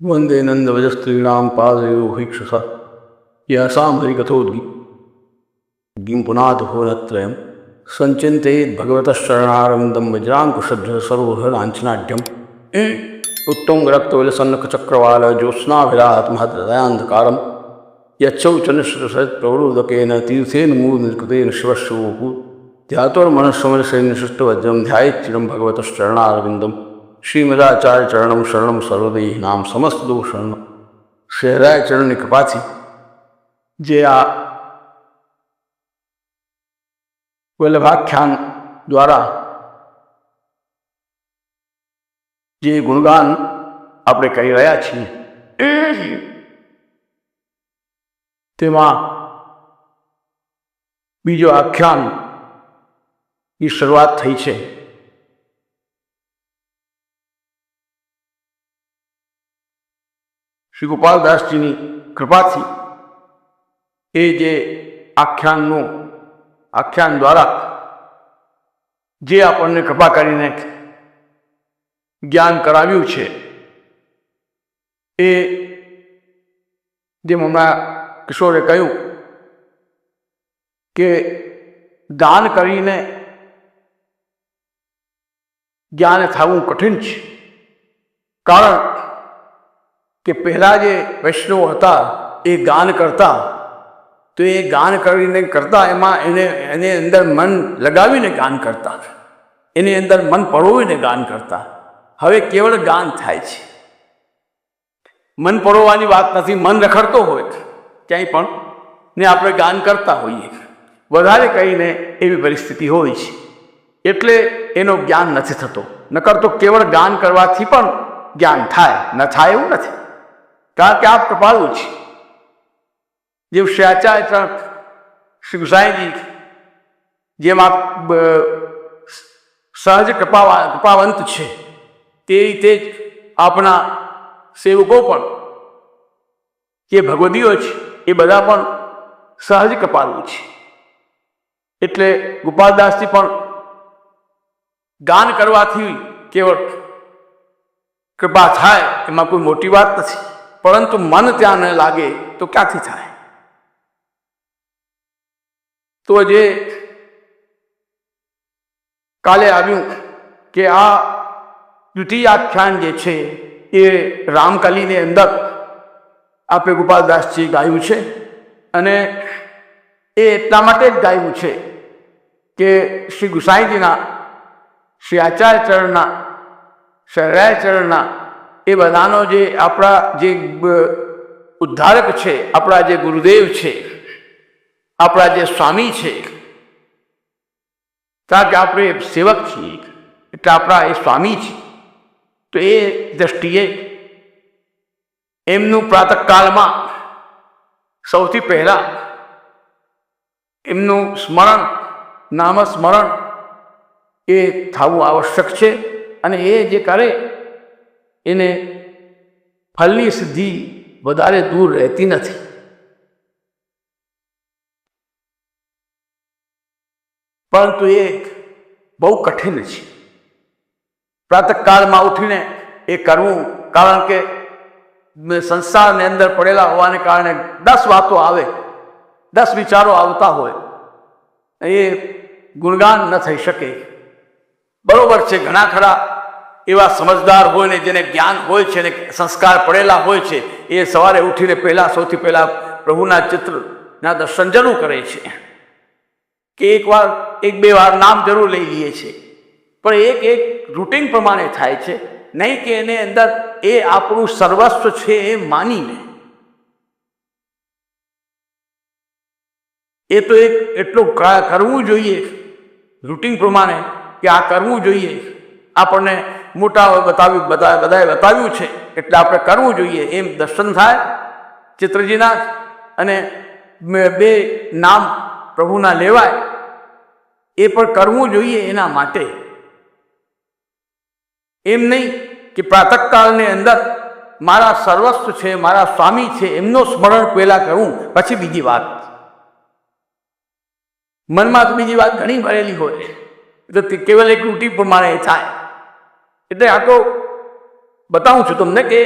વંદે નંદવજસ્ત્રીણાં પાદયો હિક્ષસ. યાસાં હરિકથોદ્ગી ગીં પુનાદહોનત્રયં સંચિંતયેદ ભગવતશરણારવિંદં વજ્રાંકુશભ્ય સર્વહલાંચનાઢ્યમ ઉત્તમ રક્તવિલસન્નખચક્રવાલ જ્યોત્સ્નાવિરાત મહદયાંધકારમ યચ્છૌચનિશ્રસત પ્રવૃદકેન તીર્થેન મૂર્નિકૃતેન શિવશુભૂ ધ્યાતોર્મનસ્સમરસેન શિષ્ટવજ્રમ भगवतः ભગવતશ્ચરણારવિંદમ શ્રીમદાચાર્ય ચરણમ શરણમ સર્વદેહ નામ સમસ્ત દોષણ શહેરાય ચરણની કૃપાથી જે આ વલ્લભાખ્યાન દ્વારા જે ગુણગાન આપણે કરી રહ્યા છીએ, તેમાં બીજો આખ્યાનની શરૂઆત થઈ છે। શ્રી ગોપાલદાસજીની કૃપાથી એ જે આખ્યાનનું, આખ્યાન દ્વારા જે આપણને કૃપા કરીને જ્ઞાન કરાવ્યું છે, એ જેમ હમણાં કિશોરે કહ્યું કે દાન કરીને જ્ઞાન થવું કઠિન છે. કારણ કે પહેલાં જે વૈષ્ણવ હતા, એ ગાન કરતા, તો એ ગાન કરીને કરતા, એમાં એને એને અંદર મન લગાવીને ગાન કરતા. એની અંદર મન પરોવીને ગાન કરતા. હવે કેવળ ગાન થાય છે. મન પરોવાની વાત નથી, મન રખડતો હોય. ક્યાંય પણ, ને આપણે ગાન કરતા હોઈએ. વધારે કહીને એવી પરિસ્થિતિ હોય છે. એટલે એનો જ્ઞાન નથી થતો. નકર તો કેવળ ગાન કરવાથી પણ જ્ઞાન થાય. ન થાય એવું નથી. કારણ કે આપ કૃપાળુ છે જેમ શ્રી આચાર્ય શ્રી ગુસાઈજી જેમ આપ સહજ કૃપા કૃપાવંત છે તે રીતે જ આપણા સેવકો પણ જે ભગવદીઓ છે એ બધા પણ સહજ કૃપાળુ છે એટલે ગોપાલદાસજી પણ ગાન કરવાથી કેવળ કૃપા થાય એમાં કોઈ મોટી વાત નથી પરંતુ મન ત્યાં ન લાગે તો ક્યાંથી થાય? તો જે કાલે આવ્યું કે આ દ્વિતીયાખ્યાન જે છે એ રામકલીની અંદર આપે ગોપાલદાસજી ગાયું છે અને એ એટલા માટે જ ગાયું છે કે શ્રી ગુસાઈજીના, શ્રી આચાર્ય ચરણના ચરણના એ બધાનો જે આપણા જે ઉદ્ધારક છે, આપણા જે ગુરુદેવ છે, આપણા જે સ્વામી છે, કારણ કે આપણે સેવક છીએ, એટલે આપણા એ સ્વામી છે, તો એ દ્રષ્ટિએ એમનું પ્રાતકાળમાં સૌથી પહેલાં એમનું સ્મરણ નામ સ્મરણ એ થવું આવશ્યક છે અને એ જે કરે એને ફલની સિદ્ધિ વધારે દૂર રહેતી નથી. પરંતુ એ બહુ કઠિન છે. પ્રાતકાળમાં ઉઠીને એ કરવું, કારણ કે સંસારની અંદર પડેલા હોવાને કારણે દસ વાતો આવે, દસ વિચારો આવતા હોય, એ ગુણગાન ન થઈ શકે. બરોબર છે, ઘણા ખરા એવા સમજદાર હોય ને જેને જ્ઞાન હોય છે ને સંસ્કાર પડેલા હોય છે, એ સવારે ઉઠીને પહેલાં, સૌથી પહેલાં પ્રભુના ચિત્રના દર્શન જરૂર કરે છે. કે એકવાર, એક બે વાર નામ જરૂર લઈ લઈએ છે પણ એક એક રૂટિન પ્રમાણે થાય છે. નહીં કે એને અંદર એ આપણું સર્વસ્વ છે એ માનીને. એ તો એક એટલું કરવું જોઈએ. રૂટિન પ્રમાણે કે આ કરવું જોઈએ. આપણને મોટા બતાવ્યું બધા બધાએ બતાવ્યું છે. એટલે આપણે કરવું જોઈએ એમ દર્શન થાય ચિત્રજીના અને બે નામ પ્રભુના લેવાય. એ પણ કરવું જોઈએ એના માટે. એમ નહીં કે પ્રાતકાળની અંદર મારા સર્વસ્વ છે, મારા સ્વામી છે, એમનો સ્મરણ પહેલાં કરવું પછી બીજી વાત. મનમાં તો બીજી વાત ઘણી ભરેલી હોય. એટલે કેવલ એક રૂટી પ્રમાણે થાય. એટલે આ તો બતાવું છું તમને કે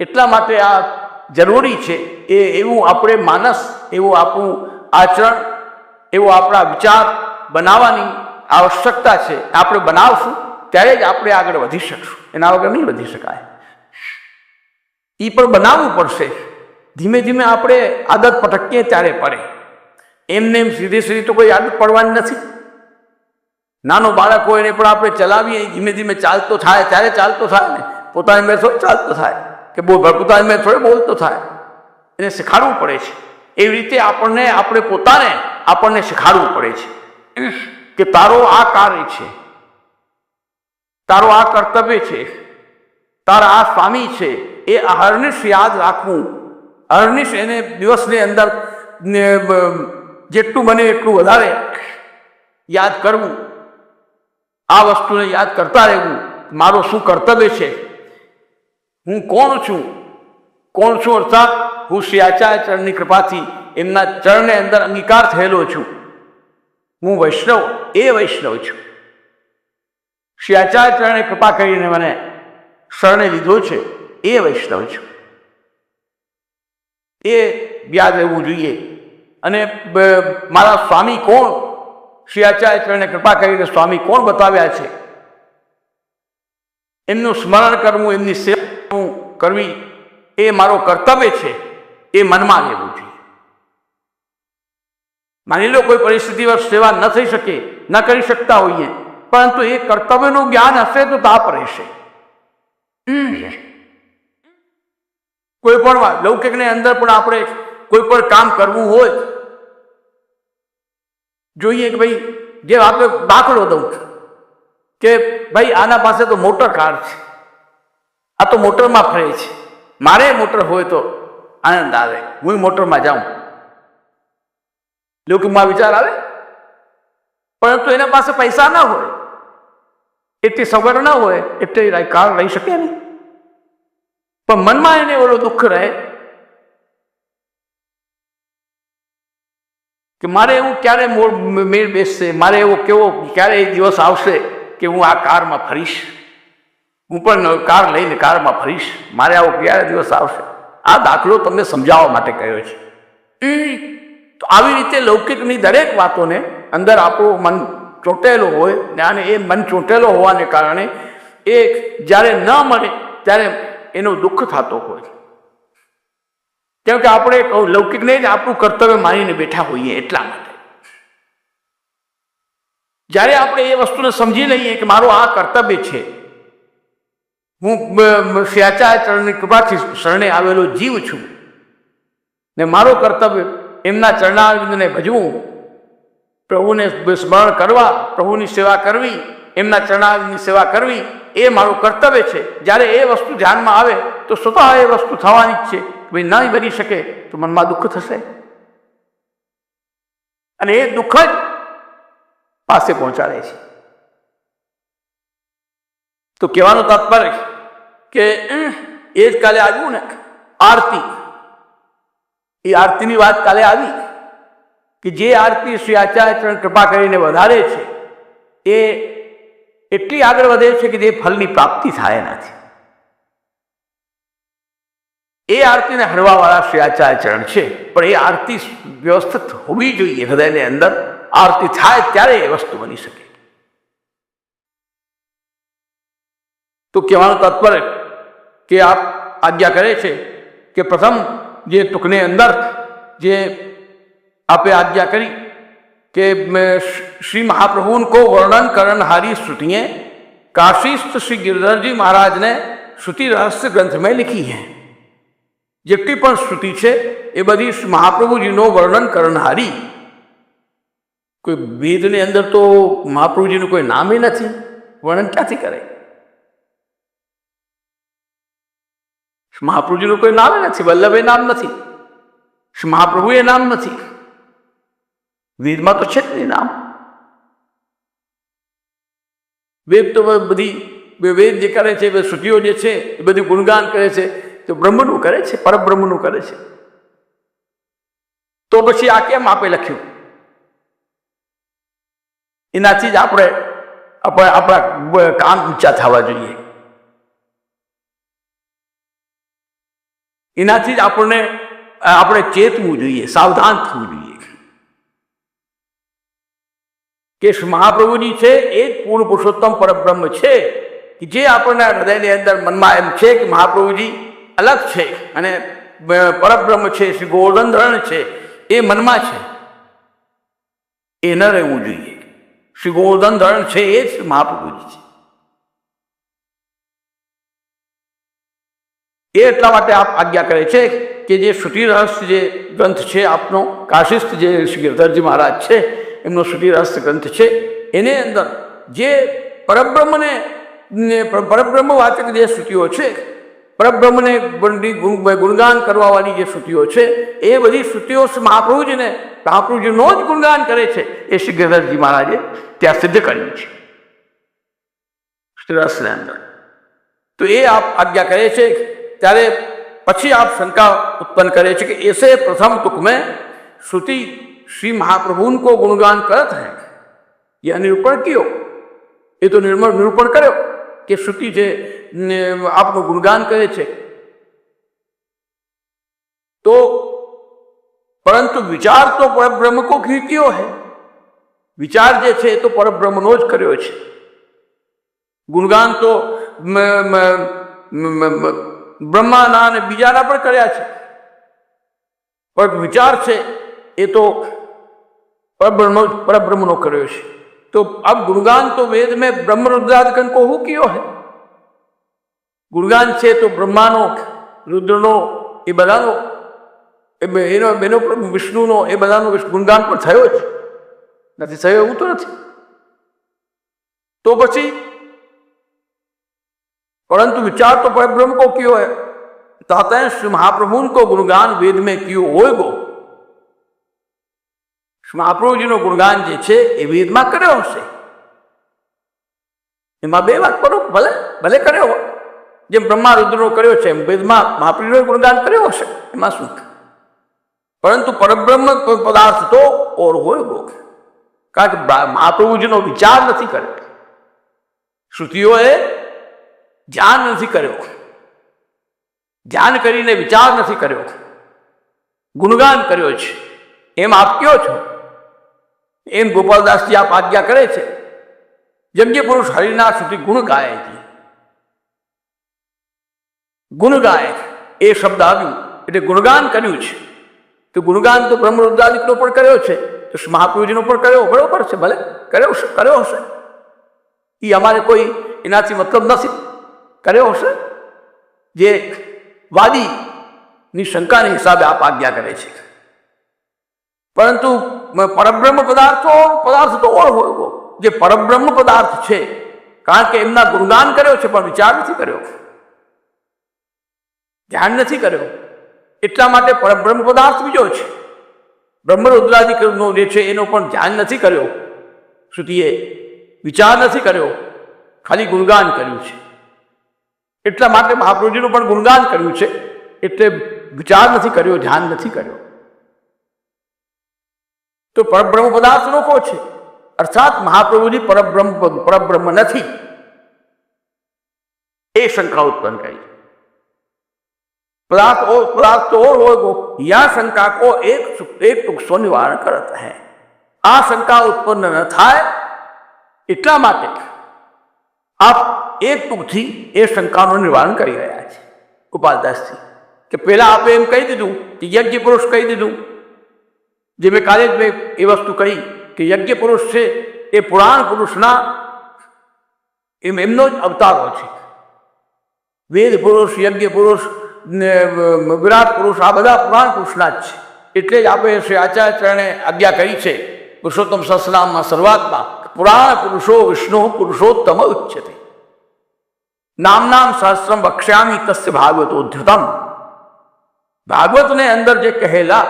એટલા માટે આ જરૂરી છે એ એવું આપણે માનસ, એવું આપણું આચરણ, એવો આપણા વિચાર બનાવવાની આવશ્યકતા છે. આપણે બનાવશું, ત્યારે જ આપણે આગળ વધી શકશું. એના વગર નહીં વધી શકાય. એ પણ બનાવવું પડશે. ધીમે ધીમે આપણે આદત પટકીએ ત્યારે પડે. એમને એમ સીધી સીધી તો કોઈ આદત પડવાની નથી. નાનો બાળક હોય એને પણ આપણે ચલાવીએ, ધીમે ધીમે ચાલતો થાય. ત્યારે ચાલતો થાય ને. પોતાની મેં થોડો ચાલતો થાય. કે બહુ પોતાની મેં થોડો બોલતો થાય. એને શીખાડવું પડે છે. એવી રીતે આપણને, આપણે પોતાને આપણને શીખાડવું પડે છે. કે તારો આ કાર્ય છે. તારો આ કર્તવ્ય છે. તારા આ સ્વામી છે. એ હરનિશ યાદ રાખવું. હરનિશ એને દિવસની અંદર જેટલું બને એટલું વધારે યાદ કરવું. આ વસ્તુને યાદ કરતા રહેવું. મારો શું કર્તવ્ય છે? હું કોણ છું? કોણ છું અર્થાત હું શ્રી આચાર્ય ચરણની કૃપાથી એમના ચરણને અંદર અંગીકાર થયેલો છું. હું વૈષ્ણવ, એ વૈષ્ણવ છું. શ્રી આચાર્ય ચરણે કૃપા કરીને મને શરણે લીધો છે. એ વૈષ્ણવ છું. એ યાદ રહેવું જોઈએ. અને મારા સ્વામી કોણ? શ્રી આચાર્યચરણે કૃપા કરીને સ્વામી કોણ બતાવ્યા છે? એમનું સ્મરણ કરવું, એમની સેવા કરવી એ મારો કર્તવ્ય છે, એ મનમાં લેવું જોઈએ. માની લો કોઈ પરિસ્થિતિમાં સેવા ન થઈ શકે, ન કરી શકતા હોઈએ, પરંતુ એ કર્તવ્યનું જ્ઞાન હશે તો તાપ રહેશે. કોઈ પણ લૌકિકની અંદર પણ આપણે કોઈ પણ કામ કરવું હોય જોઈએ કે ભાઈ, જે આપણે દાખલો દઉં છું, કે ભાઈ, આના પાસે તો મોટર કાર છે. આ તો મોટરમાં ફરે છે. મારે મોટર હોય તો આનંદ આવે. હું મોટરમાં જાઉં. લોકમાં વિચાર આવે. પરંતુ એના પાસે પૈસા ના હોય, એટલી સગવડ ના હોય, એટલે કાર લઈ શકે નહીં. પણ મનમાં એને ઓલો દુઃખ રહે કે મારે એવું ક્યારે મેળ બેસશે? મારે એવો કેવો ક્યારે એ દિવસ આવશે કે હું આ કારમાં ફરીશ? હું પણ કાર લઈને કારમાં ફરીશ. મારે આવો ક્યારે દિવસ આવશે? આ દાખલો તમને સમજાવવા માટે કહ્યો છે. તો આવી રીતે લૌકિકની દરેક વાતોને અંદર આપણું મન ચોંટેલું હોય ને અને એ મન ચોંટેલો હોવાને કારણે એ જ્યારે ન મળે ત્યારે એનું દુઃખ થતો હોય. કેમ કે આપણે લૌકિકને જ આપણું કર્તવ્ય માનીને બેઠા હોઈએ એટલા માટે. જ્યારે આપણે એ વસ્તુને સમજી લઈએ કે મારું આ કર્તવ્ય છે, હું શ્યાચાચરણની કૃપાથી શરણે આવેલો જીવ છું, ને મારો કર્તવ્ય એમના ચરણારવિંદને ભજવું, પ્રભુને સ્મરણ કરવા, પ્રભુની સેવા કરવી, એમના ચરણારવિંદની સેવા કરવી, એ મારું કર્તવ્ય છે. જ્યારે એ વસ્તુ ધ્યાનમાં આવે તો સ્વતઃ એ વસ્તુ થવાની જ છે. ભાઈ નહીં બની શકે તો મનમાં દુઃખ થશે. અને એ દુઃખ જ પાસે પહોંચાડે છે. તો કહેવાનું તાત્પર્ય કે એ જ કાલે આવ્યું ને? આરતી. એ આરતીની વાત કાલે આવી કે જે આરતી શ્રી આચાર્ય કૃપા કરીને વધારે છે, એ એટલી આગળ વધે છે કે જે ફલની પ્રાપ્તિ થાય એનાથી એ આરતીને હરવાવાળા શ્રી આચાર્ય ચરણ છે પણ એ આરતી વ્યવસ્થિત હોવી જોઈએ હૃદયની અંદર આરતી થાય ત્યારે એ વસ્તુ બની શકે તો કહેવાનું તાત્પર્ય કે આપ આજ્ઞા કરે છે કે પ્રથમ જે ટૂંકની અંદર જે આપે આજ્ઞા કરી કે શ્રી મહાપ્રભુન કો વર્ણન કરણહારી શ્રુતિએ કાશીસ્થ શ્રી गिरधर जी महाराज ने श्रुति रहस्य ग्रंथ में लिखी है જેટલી પણ સ્તુતિ છે, એ બધી મહાપ્રભુજીનો વર્ણન કરનારી. કોઈ વેદની અંદર તો મહાપ્રભુજીનું કોઈ નામે નથી, વર્ણન ક્યાંથી કરે? મહાપ્રભુજીનું કોઈ નામે નથી, વલ્લભે નામ નથી. મહાપ્રભુ એ નામ નથી. વેદમાં તો છે જ નહીં નામ. વેદ તો બધી વેદ જે કરે છે શ્રુતિઓ જે છે, એ બધી ગુણગાન કરે છે. તો બ્રહ્મનું કરે છે, પરબ્રહ્મનું કરે છે. તો પછી આ કેમ આપે લખ્યું? એનાથી જ આપણે આપણે કામ ઊંચા થવા જોઈએ. એનાથી જ આપણને, આપણે ચેતવું જોઈએ, સાવધાન થવું જોઈએ. કે મહાપ્રભુજી છે, એ જ પૂર્ણ પુરુષોત્તમ પરબ્રહ્મ છે, કે જે આપણને હૃદયની અંદર મનમાં એમ છે કે મહાપ્રભુજી અલગ છે અને પરબ્રહ્મ છે, શ્રી ગોવર્ધન ધરણ છે, એ મનમાં છે. એ ન રહેવું જોઈએ. શ્રી ગોવર્ધન છે, એ જ મહાપ્રભુજી છે. એ એટલા માટે આપ આજ્ઞા કરે છે કે જે શ્રુતિ રહસ્ય જે ગ્રંથ છે, આપનો કાશિસ્થ જે શ્રી ગિરધરજી મહારાજ છે, એમનો શ્રુતિ રહસ્ય ગ્રંથ છે, એની અંદર જે પરબ્રહ્મને પરબ્રહ્મ વાચક જે શ્રુતિઓ છે પરબ્રહ્મને ગુણગાન કરવાવાળી જે શ્રુતિઓ છે એ બધી શ્રુતિઓ મહાપ્રભુજીને મહાપ્રભુજીનો જ ગુણગાન કરે છે એ શ્રી ગિરધરજી મહારાજે ત્યાં સિદ્ધ કર્યું છે રસને અંદર તો એ આપ આજ્ઞા કરે છે ત્યારે પછી આપ શંકા उत्पन्न करे कि ऐसे प्रथम तुक में श्रुति श्री महाप्रभु को गुणगान करत है यह निरूपण कियो ये तो निर्मल निरूपण करो कि श्रुति जे આપનું ગુણગાન કરે છે તો પરંતુ વિચાર તો પરબ્રહ્મ કો કીર્તિઓ હૈ વિચાર જે છે એ તો પરબ્રહ્મનો જ કર્યો છે ગુણગાન તો મ- મ- મ- મ- બ્રહ્માના અને બીજાના પણ કર્યા છે પણ વિચાર છે એ તો પરબ્રહ્મનો પરબ્રહ્મનો કર્યો છે તો अब गुणगान तो वेद में ब्रह्म रुद्रादिकन को हु कियो है ગુણગાન છે તો બ્રહ્માનો રુદ્રનો એ બધાનો એ બે- એનો એનો પણ વિષ્ણુનો એ બધાનો વિષ્ણુ- ગુણગાન પણ થયો જ નથી થયો એવું તો નથી तो પછી परंतु विचार तो परब्रह्म को क्यों है कहते हैं श्री महाप्रभु को गुणगान वेद में क्यों होएगो શ્રી મહાપ્રભુજીનો ગુણગાન જે છે એ વેદમાં કર્યો હશે એમાં બે વાત કરો ભલે ભલે કર્યો હોય જેમ બ્રહ્મા રુદ્રનો કર્યો છે, એમ વેદમાં મહાપ્રીનો ગુણગાન કર્યો હશે, એમાં શું પરંતુ પરબ્રહ્મ પદાર્થ તો ઓર હોય ગો કારણ કે મહાપ્રભુજીનો વિચાર નથી કર્યો. શ્રુતિઓએ ધ્યાન નથી કર્યો. ધ્યાન કરીને વિચાર નથી કર્યો. ગુણગાન કર્યો છે. એમ આપ કયો છો? એમ ગોપાલદાસજી આપ આજ્ઞા કરે છે. જેમ જે પુરુષ હરિના શ્રુતિ ગુણ ગાય છે. ગુણ ગાય એ શબ્દ આવ્યું. એટલે ગુણગાન કર્યું છે. તો ગુણગાન તો બ્રહ્મરુદ્રાદિકનો પણ કર્યો છે. તો મહાપ્રભુજીનો પણ કર્યો, બરોબર છે, ભલે. કર્યો હશે કર્યો હશે. એ અમારે કોઈ એનાથી મતલબ નથી. કર્યો હશે. જે વાદીની શંકાને હિસાબે આપ આજ્ઞા કરે છે. પરંતુ પરબ્રહ્મ પદાર્થો, પદાર્થ તો ઓળ હોય. જે પરબ્રહ્મ પદાર્થ છે. કારણ કે એમના ગુણગાન કર્યો છે, પણ વિચાર નથી કર્યો. ધ્યાન નથી કર્યો. એટલા માટે પરબ્રહ્મ પદાર્થ બીજો છે. બ્રહ્મરુદ્રાદિનો જે છે એનો પણ ધ્યાન નથી કર્યો. શ્રુતિએ વિચાર નથી કર્યો. ખાલી ગુણગાન કર્યું છે. એટલા માટે મહાપ્રભુજીનું પણ ગુણગાન કર્યું છે. એટલે વિચાર નથી કર્યો, ધ્યાન નથી કર્યો. તો પરબ્રહ્મ પદાર્થ લોકો છે? અર્થાત મહાપ્રભુજી પરબ્રહ્મ પરબ્રહ્મ નથી. એ શંકા ઉત્પન્ન કરી पदार्थ और पदार्थ तो और होगो यह शंका को एक એક ટૂંક સો નિવારણ કરત હે આ શંકા ઉત્પન્ન ન થાય એટલા માટે આપ એક ટૂંકથી એ શંકાનું નિવારણ કરી રહ્યા છે ગોપાલદાસજી કે પહેલા આપે એમ કહી દીધું કે યજ્ઞ પુરુષ કહી દીધું જે મેં કાલે જ મેં એ વસ્તુ કહી કે યજ્ઞ પુરુષ છે એ પુરાણ પુરુષના એમ એમનો જ અવતારો છે વેદ પુરુષ યજ્ઞ પુરુષ ને વિરાટ પુરુષ, આ બધા પુરાણ પુરુષના જ છે. એટલે જ આપણે શ્રી આચાર્યચરણે આજ્ઞા કરી છે, પુરુષોત્તમ સહસ્રનામમાં શરૂઆતમાં, પુરાણ પુરુષો વિષ્ણુ પુરુષોત્તમ ઉચ્યતે. નામ નામ સહસ્રમ વક્ષ્યામી તસ્ય ભાગવતોધ્યતમ ભાગવતને અંદર જે કહેલા,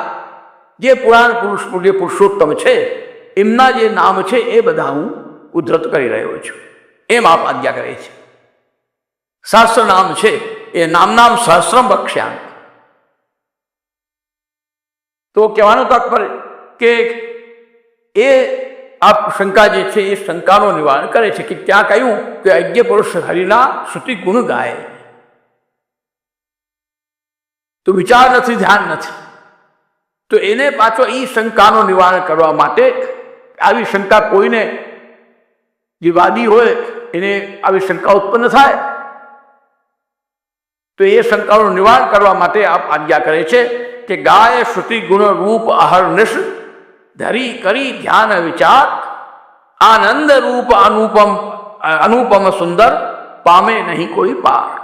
જે પુરાણ પુરુષ, જે પુરુષોત્તમ છે, એમના જે નામ છે, એ બધા હું ઉદ્ધત કરી રહ્યો છું. એમ આપ આજ્ઞા કરે છે. શાસ્ત્ર નામ છે એ નામ નામ સહસ્રમ બક્ષ્યામ તો કહેવાનું તાત્પર્ય કે એ આ શંકા જે છે, એ શંકાનું નિવારણ કરે છે કે ત્યાં કહ્યું કે અજ્ઞ પુરુષ હરિના શ્રુતિ ગુણ ગાય. તો વિચાર નથી, ધ્યાન નથી. તો એને પાછો એ શંકાનું નિવારણ કરવા માટે આવી શંકા કોઈને જે વાદી હોય, એને આવી શંકા ઉત્પન્ન થાય તો એ શંકાનું નિવારણ કરવા માટે આપ આજ્ઞા કરે છે કે ગાય શ્રુતિ ગુણ રૂપ અહર્નિશ ધરી કરી ધ્યાન વિચાર, આનંદ રૂપ અનુપમ અનુપમ સુંદર, પામે નહીં કોઈ પાર.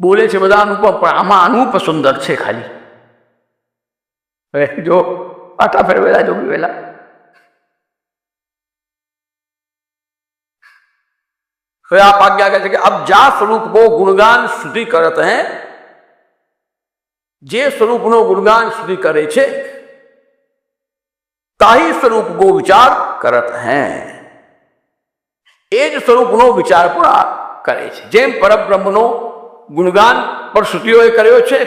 બોલે છે બધા અનુપમ, પણ આમાં અનુપ સુંદર છે ખાલી. હવે જો આટા ફેરવેલા જો વેલા. फिर आप आज्ञा कहते कि अब जा स्वरूप को गुणगान श्रुति करत हैं જે સ્વરૂપનો ગુણગાન શ્રુતિ કરે છે તાહી સ્વરૂપ કો વિચાર કરત હૈ એ જ સ્વરૂપનો વિચાર પણ આ કરે છે જેમ પરબ્રહ્મનો ગુણગાન પણ શ્રુતિઓએ કર્યો છે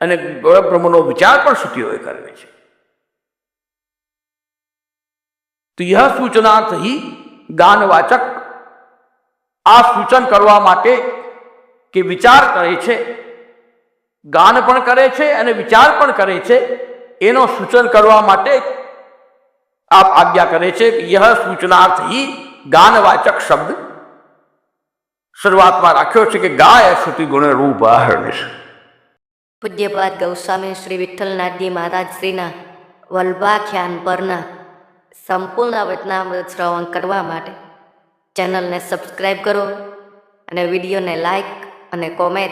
અને પરબ્રહ્મનો વિચાર પણ શ્રુતિઓએ કર્યો છે તો યહ સૂચનાર્થ ही ગાનવાચક આ સૂચન કરવા માટે કે વિચાર કરે છે, ગાન પણ કરે છે અને વિચાર પણ કરે છે, એનો સૂચન કરવા માટે આપ આજ્ઞા કરે છે કે યહ સૂચનાર્થ ही ગાનવાચક શબ્દ શરૂઆતમાં રાખ્યો છે કે ગાય શ્રુતિ ગુણ રૂપ પૂજ્યપાદ ગૌસ્વામી શ્રી વિઠ્ઠલનાથજી મહારાજ શ્રીના વલ્ભાખ્યાન પરના સંપૂર્ણ વચનામૃત શ્રવણ કરવા માટે ચેનલને સબસ્ક્રાઈબ કરો અને વિડીયોને લાઈક અને કોમેન્ટ